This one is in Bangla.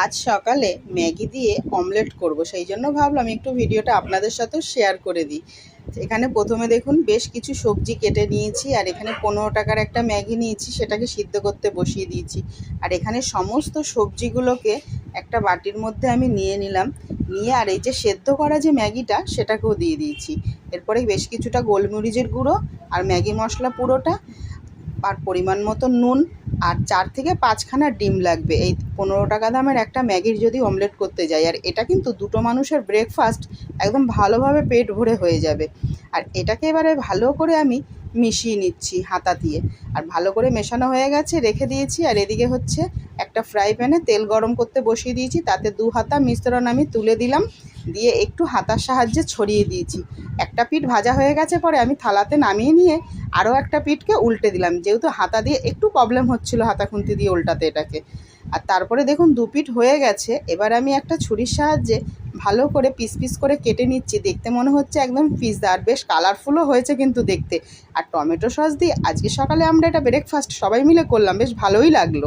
আজ সকালে ম্যাগি দিয়ে অমলেট করব। সেই জন্য ভাবলাম একটু ভিডিওটা আপনাদের সাথেও শেয়ার করে দিই। এখানে প্রথমে দেখুন, বেশ কিছু সবজি কেটে নিয়েছি আর এখানে পনেরো টাকার একটা ম্যাগি নিয়েছি, সেটাকে সিদ্ধ করতে বসিয়ে দিয়েছি। আর এখানে সমস্ত সবজিগুলোকে একটা বাটির মধ্যে আমি নিয়ে নিলাম। নিয়ে আর এই যে সেদ্ধ করা যে ম্যাগিটা, সেটাকেও দিয়ে দিয়েছি। এরপরে বেশ কিছুটা গোলমরিচের গুঁড়ো আর ম্যাগি মশলা পুরোটা, আর পরিমাণ মতো নুন আর চার থেকে পাঁচখানা ডিম লাগবে। এই পনেরো টাকা দামের একটা ম্যাগির যদি অমলেট করতে যাই, আর এটা কিন্তু দুটো মানুষের ব্রেকফাস্ট একদম ভালোভাবে পেট ভরে হয়ে যাবে। আর এটাকে এবারে ভালো করে আমি মিশিয়ে নিচ্ছি হাতা দিয়ে। আর ভালো করে মেশানো হয়ে গেছে, রেখে দিয়েছি। আর এদিকে হচ্ছে একটা ফ্রাই প্যানে তেল গরম করতে বসিয়ে দিয়েছি। তাতে দু হাতা মিশ্রণ আমি তুলে দিলাম। দিয়ে একটু হাতার সাহায্যে ছড়িয়ে দিয়েছি। একটা পিঠ ভাজা হয়ে গেছে পরে আমি থালাতে নামিয়ে নিয়ে আরও একটা পিঠকে উল্টে দিলাম। যেহেতু হাতা দিয়ে একটু প্রবলেম হচ্ছিল হাতা খুন্তি দিয়ে উল্টাতে এটাকে। আর তারপরে দেখুন দু পিঠ হয়ে গেছে। এবার আমি একটা ছুরির সাহায্যে ভালো করে পিস পিস করে কেটে নিচ্ছি। দেখতে মনে হচ্ছে একদম পিৎজা আর বেশ কালারফুলও হয়েছে কিন্তু দেখতে। আর টমেটো সস দিয়ে আজকে সকালে আমরা এটা ব্রেকফাস্ট সবাই মিলে করলাম। বেশ ভালোই লাগল।